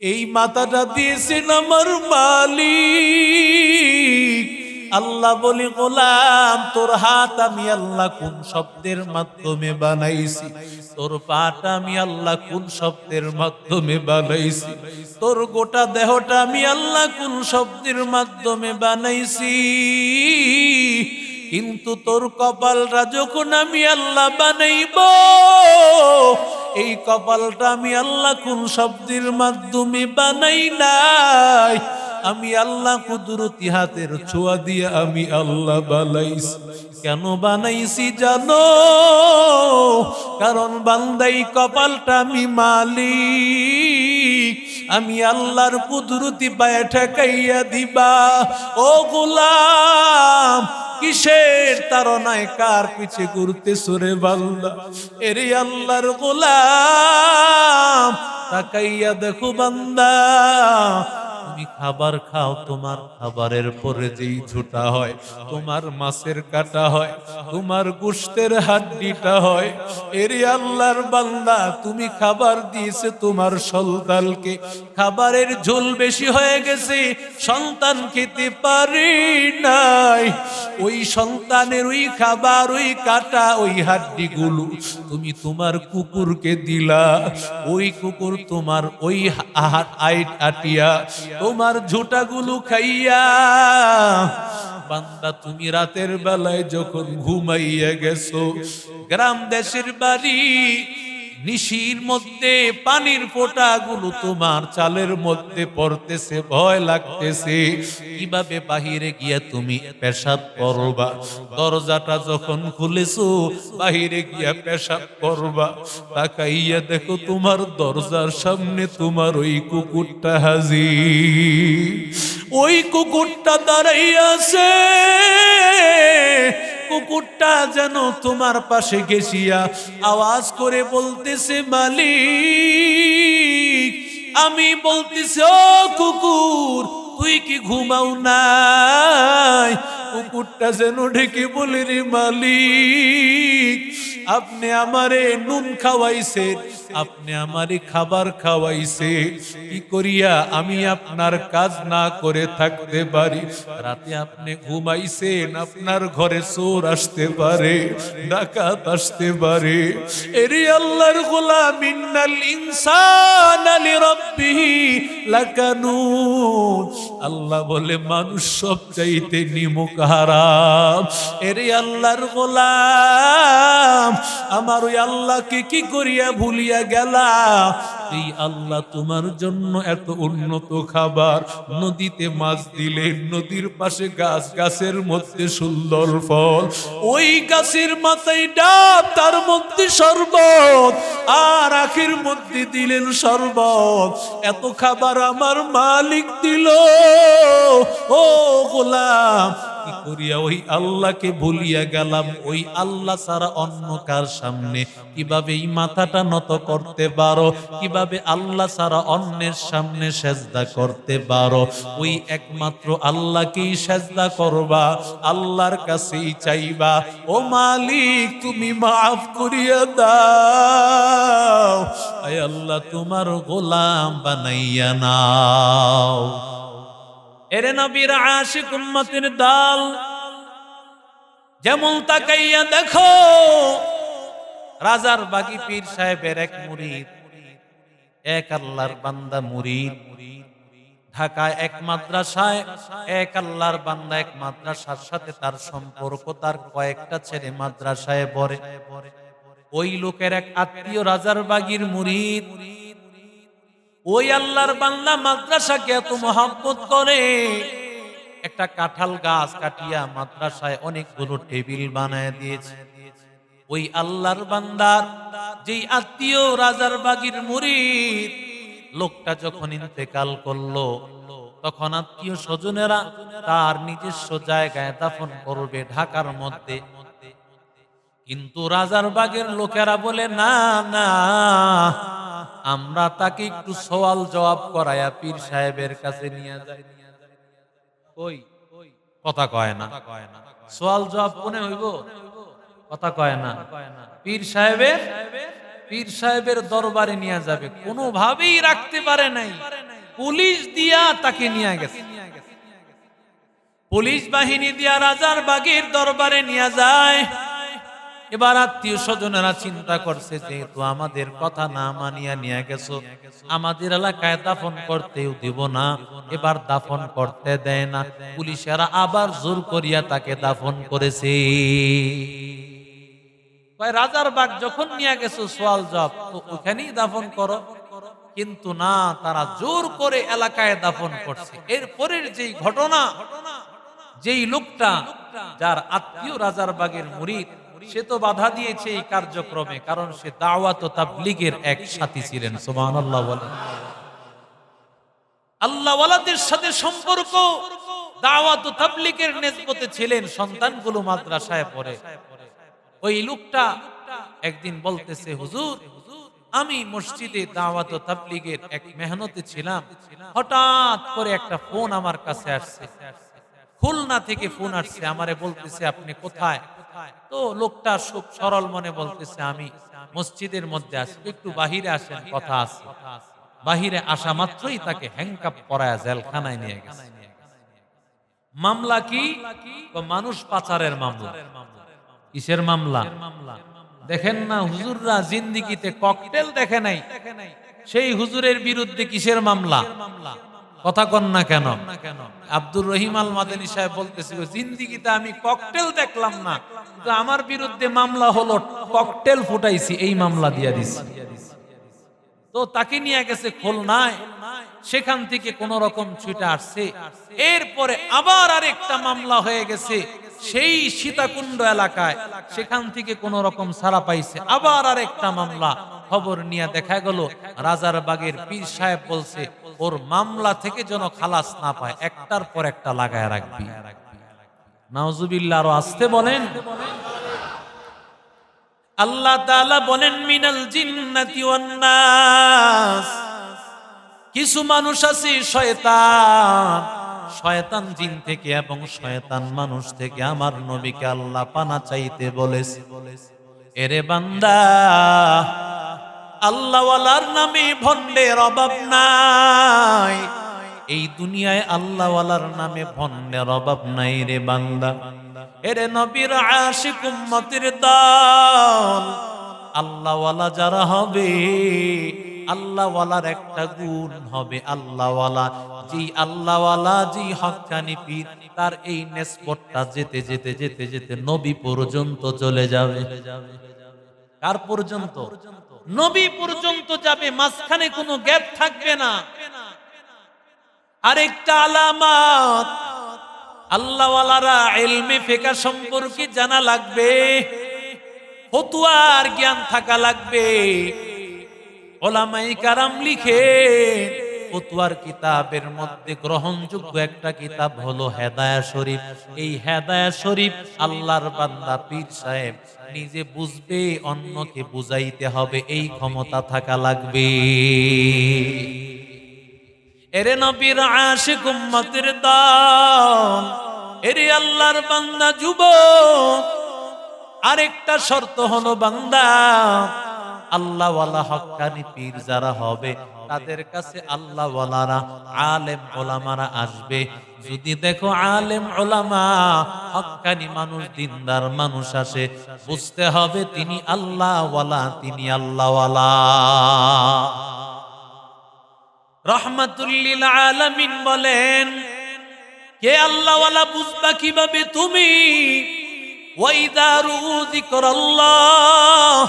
এই মাথাটা দিয়েছেন আমার মালিক। আল্লাহ বলি, গোলাম, তোর হাত আমি আল্লাহ কোন শব্দের মাধ্যমে বানাইছি? তোর পাটা আমি আল্লাহ কোন শব্দের মাধ্যমে বানাইছি? তোর গোটা দেহটা আমি আল্লাহ কোন শব্দের মাধ্যমে বানাইছি? কিন্তু তোর কপালটা যখন আমি আল্লাহ বানাইব এই কপালটা আমি আল্লাহ কোন শব্দের মাধ্যমে বানাই নাই? আমি আল্লাহ কুদরতি হাতের ছোঁয়া দিয়ে আমি আল্লাহ বানাইছি। কেন বানাইছি জানো? কারণ বান্দাই কপালটা আমি মালিক। আমি আল্লাহর কুদরতি পায়ে ঠেকাইয়া দিবা। ও গোলাম, কিসের তারনায় কার পিছে ঘুরতে সরে বান্দা? এরে আল্লাহর গোলাম, তাকাইয়া দেখো বান্দা। তুমি খাবার খাও, তোমার খাবারের পরে যেই ঝুটা হয়, তোমার মাছের কাটা হয়, তোমার গোষ্ঠের হাড্ডিটা হয়, এরে আল্লাহর বান্দা, তুমি খাবার দিয়েছে তোমার সন্তানকে। খাবারের ঝোল বেশি হয়ে গেছে, সন্তান খেতে পারি নাই। ওই সন্তানের ওই খাবার, ওই কাটা, ওই হাড্ডি গুলো তুমি তোমার কুকুরকে দিলা। ওই কুকুর তোমার ওই আটিয়া তোমার ঝোটাগুলো খাইয়া বান্দা তুমি রাতের বেলায় যখন ঘুমাইয়া গেছো গ্রাম দেশের বাড়ি নিশির মধ্যে পানির ফোঁটাগুলো তোমার চালের মধ্যে পড়তেছে, ভয় লাগতেছে। কীভাবে বাহিরে গিয়া তুমি পেশাব করবা? দরজাটা যখন খুলেছো, বাহিরে গিয়া পেশাব করবা। তাকাইয়া দেখো তোমার দরজার সামনে তোমার ওই কুকুরটা হাজি ওই কুকুরটা দাঁড়াইয়াছে কুকুরটা যেন তোমার পাশে গেছিয়া আওয়াজ করে বলতেছে, মালিক, আমি বলতেছি, ও কুকুর, তুই কি ঘুমাও নাই? কুকুরটা যেন ঢেকে বলে, রে মালিক আপনি আমারে নুন খাওয়াইছে, আপনি আমারে খাবার খাওয়াইছে, কি করিয়া আমি আপনার কাজ না করে থাকতে পারি? রাতে আপনি ঘুমাইছেন, আপনার ঘরে চোর আসতে পারে, ডাকাত আসতে পারে। এরে আল্লাহর গোলাম, ইন্নাল ইনসান আলি রাব্বিহি লাকানুন। আল্লাহ বলে, মানুষ সব চাইতে নিমুখ হারাম এরে আল্লাহর গোলাম, আমার ওই আল্লাহকে কি করিয়া ভুলিয়া গেলা এই আল্লাহ তোমার জন্য এত উন্নত খাবার, নদীতে মাছ দিলেন নদীর পাশে গাছ, গাছের মধ্যে সুন্দর ফল। ওই গাছের মাথায় ডাব, তার মধ্যে শরবত, আর আখের মধ্যে দিলেন শরবত। এত খাবার আমার মালিক দিল। ও গোলাম, কি করিয়া ওই আল্লাহকে ভুলিয়া গেলাম? ওই আল্লাহ ছাড়া অন্য কার সামনে? কীভাবে এই মাথাটা নত করতে পারো? কীভাবে আল্লাহ ছাড়া অন্যের সামনে সেজদা করতে পারো? ওই একমাত্র আল্লাহকেই সেজদা করবা, আল্লাহর কাছেই চাইবা। ও মালিক, তুমি মাফ করিয়া দাও। আয় আল্লাহ, তোমার গোলাম বানাইয়া নাও। এরে নবীর আশিক উম্মতের দল, যেমন তাকাইয়া দেখো, রাজার পীর সাহেবের এক এক আল্লাহর বান্দা ঢাকায় এক মাদ্রাসায়, এক আল্লাহর বান্দা এক মাদ্রাসার সাথে তার সম্পর্ক, তার কয়েকটা ছেলে মাদ্রাসায় পড়ে। ওই লোকের এক আত্মীয় রাজার বাগির মুরিদ ওই আল্লাহর বান্দা মাদ্রাসাকে এত মহাব্বত করে। একটা কাঁঠাল গাছ কাটিয়া মাদ্রাসায় অনেকগুলো টেবিল বানায় দিয়েছে। ওই আল্লাহর বান্দার যেই আত্মীয় রাজার বাগির মুরিদ, লোকটা যখন ইন্তেকাল করল, তখন আত্মীয় স্বজনেরা তার নিজস্ব জায়গায় দাফন করবে ঢাকার মধ্যে। কিন্তু রাজার বাগের লোকেরা বলে, না না আমরা তাকে একটু সওয়াল জবাব করায়া পীর সাহেবের কাছে নিয়ে যাই। ওই কথা কয় না। সওয়াল জবাব কোনে হইব? কথা কয় না। পীর সাহেবের? পীর সাহেবের দরবারে নিয়ে যাবে। কোনোভাবেই রাখতে পারে নাই। পুলিশ দিয়া তাকে নিয়ে গেছে। পুলিশ বাহিনী দিয়া রাজার বাগের দরবারে নিয়ে যায়। এবার আত্মীয় স্বজনেরা চিন্তা করছে, যেহেতু আমাদের কথা না মানিয়া নিয়ে গেছো, আমাদের এলাকায় দাফন করতেও দিব না। এবার দাফন করতে দেয় না। পুলিশেরা আবার জোর করিয়া তাকে দাফন করেছে। রাজার বাগ যখন নিয়ে গেছো সোয়াল জব, তো ওখানেই দাফন করো। কিন্তু না, তারা জোর করে এলাকায় দাফন করছে। এরপরের যেই ঘটনা, যেই লোকটা, যার আত্মীয় রাজার বাগের মুরিদ সে তো বাধা দিয়েছে এই কার্যক্রমে, কারণ সে দাওয়াত তাবলিগের এক সাথী ছিলেন, সুবহানাল্লাহ বলেন। আল্লাহওয়ালাদের সাথে সম্পর্ক, দাওয়াত তাবলিগের নেসবতে ছিলেন, সন্তানগুলো মাদ্রাসায় পড়ে। ওই লোকটা একদিন বলতেছে, হুজুর, আমি মসজিদে দাওয়াত তাবলিগের এক মেহনতে ছিলাম, হঠাৎ করে একটা ফোন আমার কাছে আসছে। খুলনা থেকে ফোন আসছে, আমারে বলতেছে, আপনি কোথায়? তো লোকটা খুব সরল মনে বলতেছে, আমি মসজিদের মধ্যে আছি, একটু বাহিরে আসেন, কথা আছে। বাহিরে আসা মাত্রই তাকে হ্যাংকাপ করায় জেলখানায় নিয়ে গেছে। মামলা কি? মানুষ পাচারের মামলা। কিসের মামলা? দেখেন না, হুজুররা জিন্দিগিতে ককটেল দেখে নাই। সেই হুজুরের বিরুদ্ধে কিসের মামলা মামলা? কথা কন না কেন? আব্দুর রহিম আল মাদানী সাহেব বলতেছে, জিন্দিগিতে আমি ককটেল দেখলাম না। তো আমার বিরুদ্ধে মামলা হলো ককটেল ফুটাইছি, এই মামলা দিয়া দিছি। তো তাকে নিয়ে গেছে খুলনায়। সেখান থেকে কোন রকম ছুটে আসছে। এরপরে আবার আরেকটা মামলা হয়ে গেছে, সেই সীতাকুণ্ড এলাকায়। সেখান থেকে কোন রকম সারা পাইছে। আবার আরেকটা মামলা। খবর নিয়ে দেখা গেল, রাজার বাগের পীর সাহেব বলছে, ওর মামলা থেকে যেন খালাস না পায়, একটার পর একটা লাগায় রাখবি। নাউজুবিল্লাহ আরও আসতে বলেন, আল্লাহ তাআলা বলেন, মিনাল জিন্নাতি ওয়ান নাস। কিছু মানুষ আছে শয়তান শয়তান জিন থেকে এবং শয়তান মানুষ থেকে আমার নবীকে আল্লাহ পানা চাইতে বলেছে। এরে বান্দা আল্লাহওয়ালার নামে ভণ্ডের অভাব নাই। এই দুনিয়ায় আল্লাহওয়ালার নামে ভণ্ডের অভাব নাই রে বান্দা। এরে নবীর আশিক উম্মতের দল, আল্লাহওয়ালা যারা হবে, আল্লাহওয়ালার একটা গুণ হবে আল্লাহওয়ালা। জি আল্লাহওয়ালা জি হকানি পীর, তার এই নেসপটটা যেতে যেতে যেতে যেতে নবী পর্যন্ত চলে যাবে। কার পর্যন্ত? নবী পর্যন্ত যাবে, মাঝখানে কোনো গ্যাপ থাকবে না। আরেকটা আলামাত, আল্লাহওয়ালারা এলমে ফেকা সম্পর্কে জানা লাগবে ফতুয়ার জ্ঞান থাকা লাগবে। ওলামাই কারাম লিখে ফতুয়ার কিতাবের মধ্যে গ্রহণযোগ্য একটা কিতাব হলো হেদায়া শরীফ। এই হেদায়া শরীফ আল্লাহর বান্দা পীর সাহেব নিজে বুঝবে, অন্যকে বুঝাইতে হবে, এই ক্ষমতা থাকা লাগবে। এরে নবীর আশিক উম্মতের দল এরে আল্লাহর বান্দা যুবক, আরেকটা শর্ত হলো বান্দা, আল্লাহওয়ালা হক্কানি পীর যারা হবে তাদের কাছে আল্লাহওয়ালারা, আলেম ওলামারা আসবে। যদি দেখো আলেম ওলামা হক্কানি মানুষ, দিনদার মানুষ আসে, বুঝতে হবে তিনি আল্লাহওয়ালা তিনি আল্লাহওয়ালা। রহমাতুল্লিল আলামিন বলেন, কে আল্লাহওয়ালা বুঝবা কীভাবে তুমি? ওয়াইদারু যিকরাল্লাহ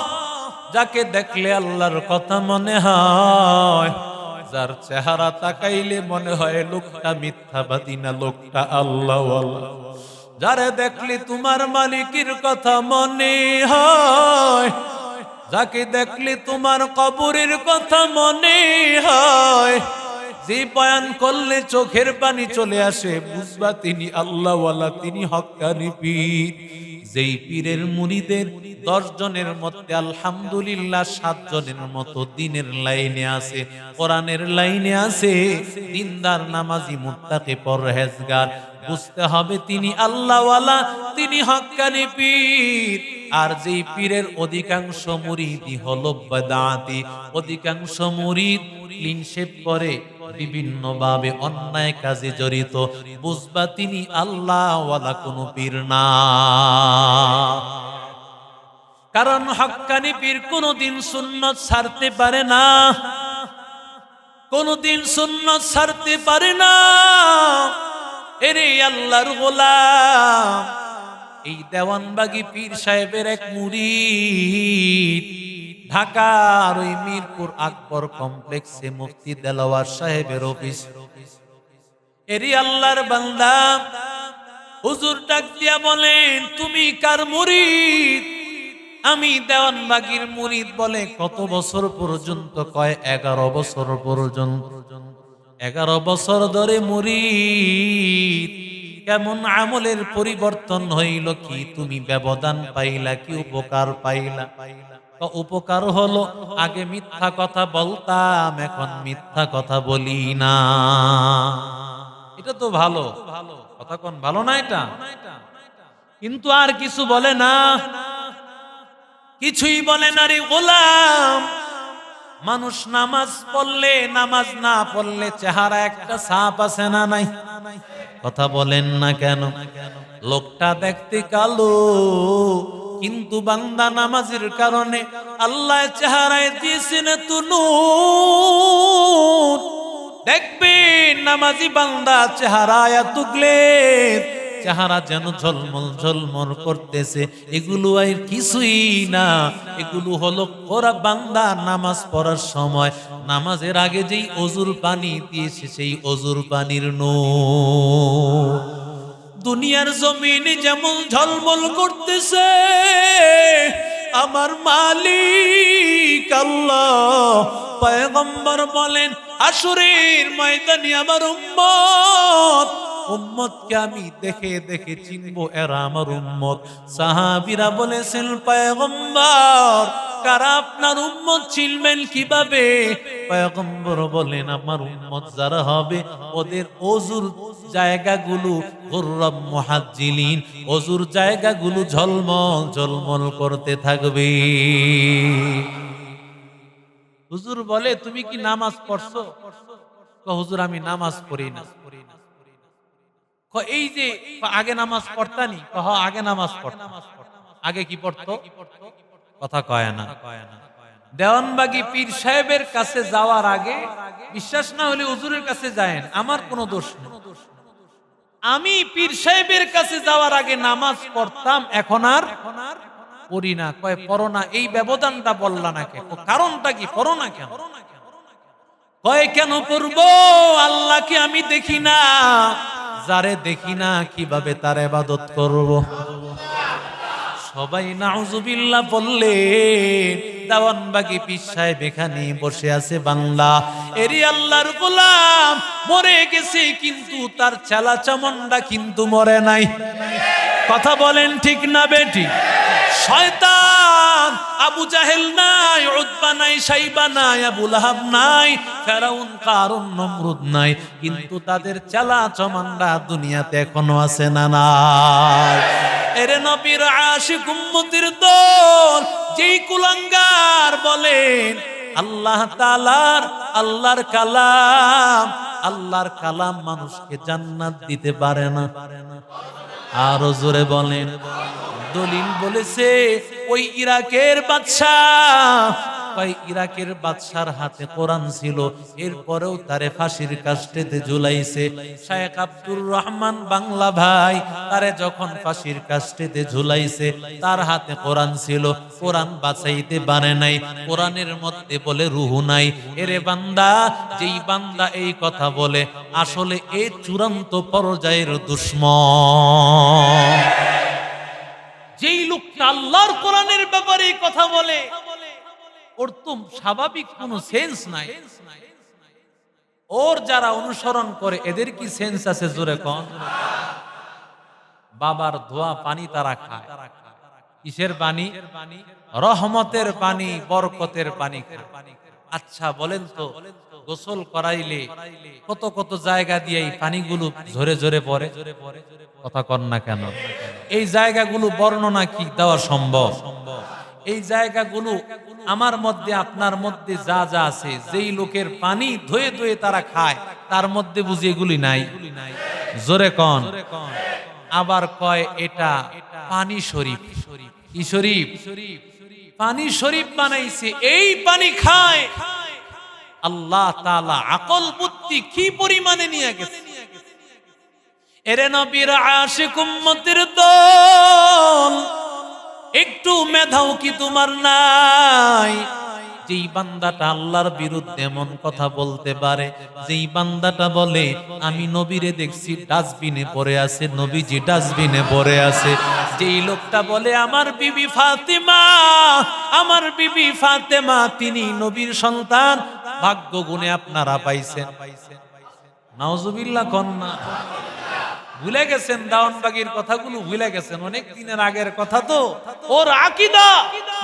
যাকে দেখলে আল্লাহর কথা মনে হয়, যার চেহারা তাকাইলে মনে হয় লোকটা মিথ্যাবাদী না লোকটা আল্লাহ যারে দেখলে তোমার মালিকের কথা মনে হয়, যাকে দেখলে তোমার কবরের কথা মনে হয়, যে বয়ান করলে চোখের পানি চলে আসে, বুঝবা তিনি আল্লাহওয়ালা, তিনি হক্কানি পীর। যেই পীরের মুড়িদের দশ জনের মধ্যে আলহামদুলিল্লাহ সাত জনের মতো দিনের লাইনে আছে, কোরআনের লাইনে আছে, দিনদার নামাজি মুত্তাকে পরহেজগার। বুঝতে হবে তিনি আল্লাহওয়ালা, তিনি হক্কানি পীর। আর যেই পীরের অধিকাংশ মুরিদই হলো বেদাতি, অধিকাংশ মুরিদ ক্লিন করে। বিভিন্ন ভাবে অন্যায় কাজে জড়িত, বুঝবা তিনি আল্লাহওয়ালা কোনো পীর না। কারণ হক্কানি পীর কোনোদিন সুন্নত ছাড়তে পারে না। কোনোদিন সুন্নত ছাড়তে পারে না। এরে আল্লাহর গোলাম, এই দেওয়ানবাগি পীর সাহেবের এক মুরিদ ঢাকার ওই মিরপুর আকবর কমপ্লেক্সে মুফতি দেলাওয়ার সাহেবের অফিস। এরি আল্লাহর বান্দা, হুজুর ডাক দিয়া বলেন, তুমি কার মুরিদ? আমি দেওয়ানবাগির মুরিদ বলে কত বছর পর্যন্ত কয়? এগারো বছর পর্যন্ত। এগারো বছর ধরে মুরিদ। কেমন আমলের পরিবর্তন হইল কি? তুমি ব্যবধান পাইলা কি? উপকার পাইলা? তো উপকার হলো, আগে মিথ্যা কথা বলতাম, এখন মিথ্যা কথা বলি না। এটা তো ভালো। কথা কোন ভালো না এটা? কিন্তু আর কিছু বলে না। কিছুই বলে না রে গোলাম। মানুষ নামাজ পড়লে, নামাজ না পড়লে চেহারা একটা সাপ আছে না নাই? কথা বলেন না কেন? লোকটা দেখতে কালো। কিন্তু বান্দা নামাজের কারণে আল্লাহ চেহারায় দিয়েছেন তুনু দেখবে নামাজি বান্দা চেহারায় তুগলে চেহারা যেন ঝলমল ঝলমল করতেছে। এগুলো আর কিছুই না। এগুলো হলো ওরা বান্দা নামাজ পড়ার সময়, নামাজের আগে যেই অজুর পানি দিয়েছে সেই অজুর পানির নো দুনিয়ার জমিনে যেমন ঝলমল করতেছে আমার মালিক আল্লাহ। পয়গম্বর বলেন আসুরের ময়দানে আমার উম্মত উম্মতকে আমি দেখে দেখে চিনবো এরা আমার উম্মত। সাহাবিরা বলেছেন কারা আপনার উম্মত চিনবেন কীভাবে? পয়গম্বর বলেন, আমার উম্মত যারা হবে, ওদের অজুর জায়গাগুলো অজুর জায়গাগুলো ঝলমল ঝলমল করতে থাকবে। হুজুর বলে, তুমি কি নামাজ পড়ছো? হুজুর, আমি নামাজ পড়ি না। এই যে আগে নামাজ পড়তানি আগে নামাজ পড়তাম আগে কি পড়তো? কথা কয় না। দেওয়ানবাগি পীর সাহেবের কাছে যাওয়ার আগে, বিশ্বাস না হলে হুজুরের কাছে যায়েন, আমার কোনো দোষ আমি পীর সাহেবের কাছে যাওয়ার আগে নামাজ পড়তাম, এখন আর পড়ি না। কয়, পড়ো না, এই ব্যবধানটা বললা না কেন? কারণটা কি? পড়ো না কেন? কয়, কেন পড়ব? আল্লাহকে আমি দেখি না। যারে দেখি না কীভাবে তার এবাদত করব। সবাই নাউজুবিল্লাহ বললে দাওয়ান বাকি পীর সাহেব এখানে বসে আছে বাংলা। এরি আল্লাহর গোলাম, মরে গেছে কিন্তু তার চালা চামন্ডা কিন্তু মরে নাই। কথা বলেন ঠিক না বেটি? শয়তান, আবু জাহেল নাই, উতবা নাই, সাইবা নাই নাই, ফেরাউন, কারুন, নমরুদ নাই। কিন্তু তাদের চালা চমান্ডা দুনিয়াতে এখনও আছে না নাই। এরে নবীর আশিক উম্মতির দল, যেই কুলাঙ্গার বলেন। আল্লাহ তালার আল্লাহর কালাম। আল্লাহর কালাম মানুষকে জান্নাত দিতে পারে না। আরও জোরে বলেন। দলিল বলেছে, ওই ইরাকের বাদশাহ কয় ইরাকের বাদশার হাতে কোরআন ছিল। এরপরেও তারে ফাঁসির কাস্টেতে ঝুলাইছে। আব্দুর রহমান বাংলা ভাই, তারে যখন ফাঁসির কাস্টেতে ঝুলাইছে, তার হাতে কোরআন ছিল। কোরআন পারে নাই, কোরআনের মধ্যে বলে রুহু নাই। এরে বান্দা, যেই বান্দা এই কথা বলে, আসলে এই চূড়ান্ত পর্যায়ের দুশ্মন। যেই লোকটা আল্লাহর কোরআনের ব্যাপারে কথা বলে ওর তো স্বাভাবিক কোনো সেন্স নাই। ওর যারা অনুসরণ করে, এদের কি সেন্স আছে জোরে কন? বাবার ধোয়া পানি তারা খায়। কিসের পানি? রহমতের পানি, বরকতের পানি আচ্ছা বলেন তো, গোসল করাইলে কত কত জায়গা দিয়ে এই পানিগুলো ঝরে ঝরে পড়ে? কথা কর না কেন। এই জায়গাগুলো বর্ণনা কি? দেওয়া সম্ভব সম্ভব। এই জায়গাগুলো আমার মধ্যে, আপনার মধ্যে যা যা আছে, যেই লোকের পানি ধুয়ে ধুয়ে তারা খায়, তার মধ্যে বুঝি এগুলি নাই। জোরে কন। আবার কয়, এটা পানি শরীফ। কি শরীফ? পানি শরীফ বানাইছে, এই পানি খায়। আল্লাহ তাআলা আকল বুদ্ধি কি পরিমাণে নিয়ে গেছে? এরে নবীর আশিক উম্মতের দল একটু মেধাও কি তোমার নাই? যেই বান্দাটা আল্লাহর বিরুদ্ধে এমন কথা বলতে পারে, যেই বান্দাটা বলে, আমি নবীরে দেখছি, ডাস্টবিনে পড়ে আছে, নবীজি ডাস্টবিনে পড়ে আছে। যেই লোকটা বলে, আমার বিবি ফাতেমা, আমার বিবি ফাতেমা, তিনি নবীর সন্তান। ভাগ্য গুণে আপনারা পাইছেন। নাউজুবিল্লাহ কন্যা। ভুলে গেছেন দাওয়ানবাগির কথাগুলো ভুলে গেছেন। অনেক দিনের আগের কথা তো। ওর আকিদা,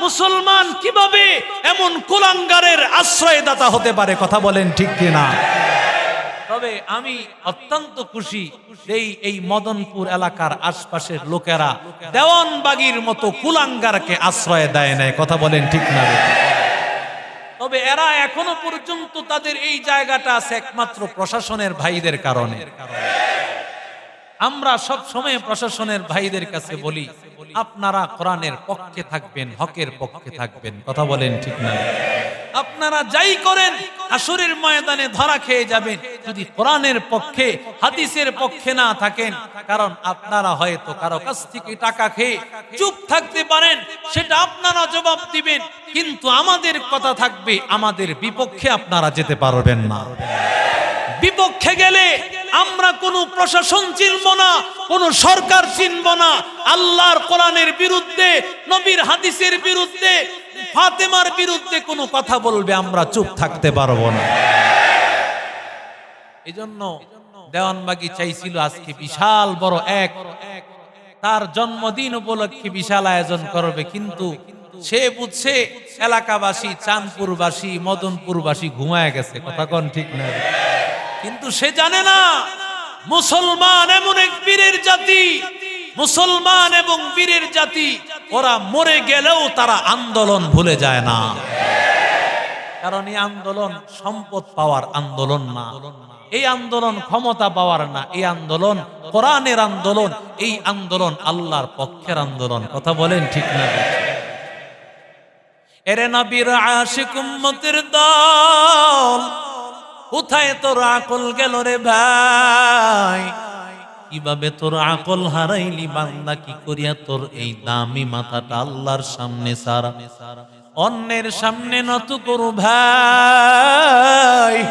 মুসলমান কীভাবে এমন কুলাঙ্গারের আশ্রয়দাতা হতে পারে কথা বলেন ঠিক কিনা? তবে আমি অত্যন্ত খুশি এই এই মদনপুর এলাকার আশপাশের লোকেরা দেওয়ানবাগির মতো কুলাঙ্গারকে আশ্রয় দেয় নাই, কথা বলেন ঠিক না তবে এরা এখনও পর্যন্ত তাদের এই জায়গাটা আছে একমাত্র প্রশাসনের ভাইদের কারণে। আমরা সব সময় প্রশাসনের ভাইদের কাছে বলি, আপনারা কোরআনের পক্ষে থাকবেন, হকের পক্ষে থাকবেন। কথা বলেন ঠিক না? আপনারা যাই করেন আসরের ময়দানে ধরা খেয়ে যাবেন। যদি কোরআনের পক্ষে, হাদিসের পক্ষে না থাকেন, কারণ আপনারা হয়তো কারও কাছ থেকে টাকা খেয়ে চুপ থাকতে পারেন, সেটা আপনারা জবাব দিবেন। কিন্তু আমাদের কথা থাকবে, আমাদের বিপক্ষে আপনারা যেতে পারবেন না। বিপক্ষে গেলে আমরা কোনো প্রশাসন চিনব না, কোনো সরকার চিনব না। আল্লাহর কোরআনের বিরুদ্ধে, নবীর হাদিসের বিরুদ্ধে, ফাতেমার বিরুদ্ধে কোনো কথা বলবে আমরা চুপ থাকতে পারব না। এজন্য দেওয়ানবাগি চাইছিল আজকে বিশাল বড় এক। তার জন্মদিন উপলক্ষে বিশাল আয়োজন করবে, কিন্তু সে বুঝছে এলাকাবাসী, চাঁদপুরবাসী, মদনপুরবাসী ঘুমায় গেছে। কথা কন ঠিক না। কিন্তু সে জানে না, মুসলমান এমন এক বীরের জাতি, মুসলমান এবং বীরের জাতি, ওরা মরে গেলেও তারা আন্দোলন ভুলে যায় না। কারণ এই আন্দোলন সম্পদ পাওয়ার আন্দোলন না। এই আন্দোলন ক্ষমতা পাওয়ার না। এই আন্দোলন কোরআনের আন্দোলন, এই আন্দোলন আল্লাহর পক্ষের আন্দোলন। কথা বলেন ঠিক না এরে নবীর আশিক দল কোথায় তোর আকল গেল রে ভাই? কীভাবে তোর আকল হারাইলি বান্দা? কি করিয়া তোর এই দামি মাথাটা আল্লাহর সামনে সারা? অন্যের সামনে নত করু ভাই।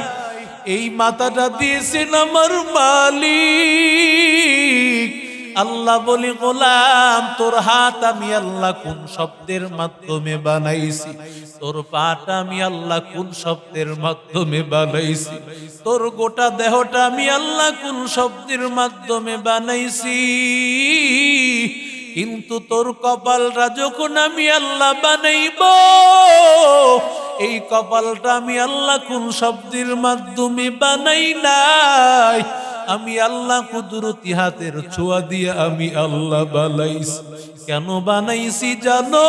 এই মাথাটা দিয়েছেন আমার মালিক। আল্লাহ বলি, গোলাম, তোর হাত আমি আল্লাহ কোন শব্দের মাধ্যমে বানাইছি? তোর পাটা আমি আল্লাহ কোন শব্দের মাধ্যমে বানাইছি? তোর গোটা দেহটা আমি আল্লাহ কোন শব্দের মাধ্যমে বানাইছি? কিন্তু তোর কপালটা যখন আমি আল্লাহ বানাইব, এই কপালটা আমি আল্লাহ কোন শব্দের মাধ্যমে বানাই নাই? আমি আল্লাহ কুদরতি হাতের ছোঁয়া দিয়ে আমি আল্লাহ বানাইছি। কেন বানাইছি জানো?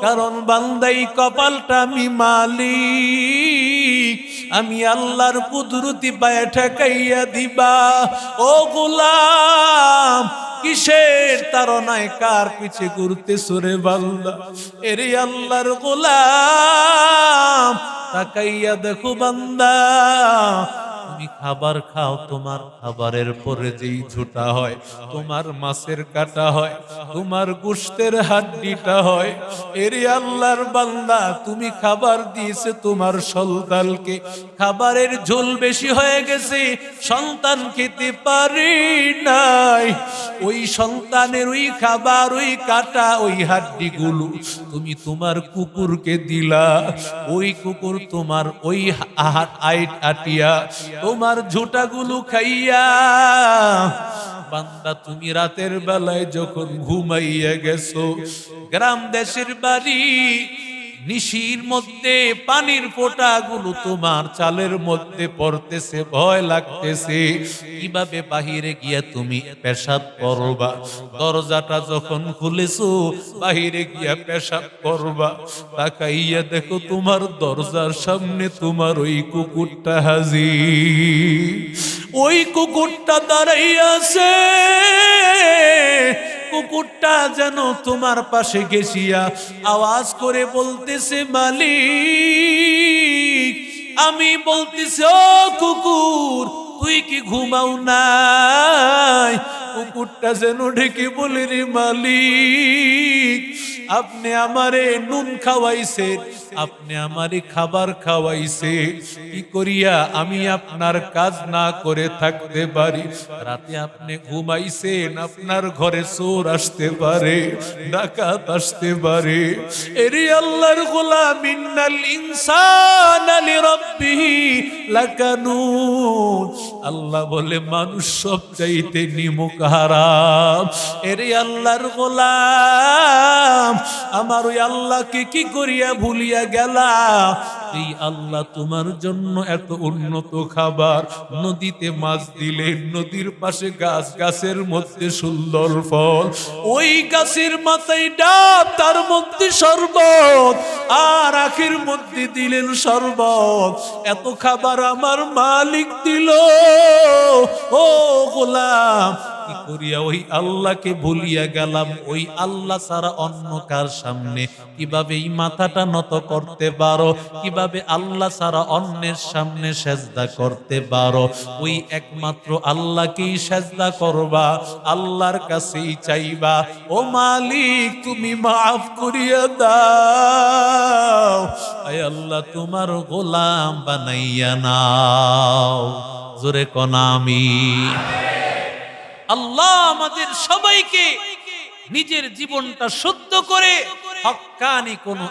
কারণ বান্দাই কপালটা আমি মালিক। আমি আল্লাহর কুদরতি পায়ে ঠেকাইয়া দিবা। ও গোলাম, কিসের তারনায় কার পিছে ঘুরতে সরে বাল্লা এরে আল্লাহর গোলাম, তাকাইয়া দেখো বান্দা। তুমি খাবার খাও, তোমার খাবারের পরে যেই ঝুটা হয়, তোমার মাছের কাটা হয়, তোমার গোষ্ঠের হাড্ডিটা হয়, এরে আল্লাহর বান্দা, তুমি খাবার দিয়েছে তোমার সন্তানকে। খাবারের ঝোল বেশি হয়ে গেছে, সন্তান খেতে পারি নাই। ওই সন্তানের ওই খাবার, ওই কাটা, ওই হাড্ডি গুলো তুমি তোমার কুকুরকে দিলা। ওই কুকুর তোমার ওই আহার আইট, আটিয়া তোমার ঝোটাগুলো খাইয়া বান্দা তুমি রাতের বেলায় যখন ঘুমাইয়া গেছো গ্রাম দেশের বাড়ি নিশির মধ্যে পানির ফোঁটাগুলো তোমার চালের মধ্যে পড়তেছে, ভয় লাগতেছে। কীভাবে বাহিরে গিয়া তুমি পেশাব করবা? দরজাটা যখন খুলেছো, বাহিরে গিয়া পেশাব করবা। তাকাইয়া দেখো তোমার দরজার সামনে তোমার ওই কুকুরটা হাজির। ওই কুকুরটা দাঁড়াইয়াছে কুকুরটা যেন তোমার পাশে গেছিয়া আওয়াজ করে বলতেছে, মালিক, আমি বলতেছি, ও কুকুর, তুই কি ঘুমাও নাই? কুকুরটা যেন ঢেকে বলে, রে মালিক, আপনি আমারে নুন খাওয়াইছেন, আপনি আমারে খাবার খাওয়াইছে কি করিয়া আমি আপনার কাজ না করে থাকতে পারি? রাতে আপনি ঘুমাইছেন, আপনার ঘরে চোর আসতে পারে, ডাকাত আসতে পারে। এরে আল্লাহর গোলাম ইনসান আলি রাব্বিহি লাকানুন। আল্লাহ বলে, মানুষ সব চাইতে নিমুখ হারাম। আল্লাহর গোলাম, আমার ওই আল্লাহকে কি করিয়া ভুলিয়া গেলা? এই আল্লাহ তোমার জন্য এত উন্নত খাবার। নদীতে মাছ দিলে নদীর পাশে গাছ, গাছের মধ্যে সুন্দর ফল। ওই গাছের মাথায় ডাব, তার মধ্যে শরবত। আর আখের মধ্যে দিলেন শরবত। এত খাবার আমার মালিক দিল। ও গোলাম করিয়া ওই আল্লাহকে ভুলিয়া গেলাম। ওই আল্লাহ ছাড়া অন্য কার সামনে? কীভাবে এই মাথাটা নত করতে পারো? কীভাবে আল্লাহ ছাড়া অন্যের সামনে সেজদা করতে পারো? ওই একমাত্র আল্লাহকেই সেজদা করবা, আল্লাহর কাছেই চাইবা। ও মালিক, তুমি মাফ করিয়া দাও। আয় আল্লাহ, তোমার গোলাম বানাইয়া নাও। জোরে কনামি আল্লাহ আমাদের সবাইকে নিজের জীবনটা শুদ্ধ করে হকানি কোনো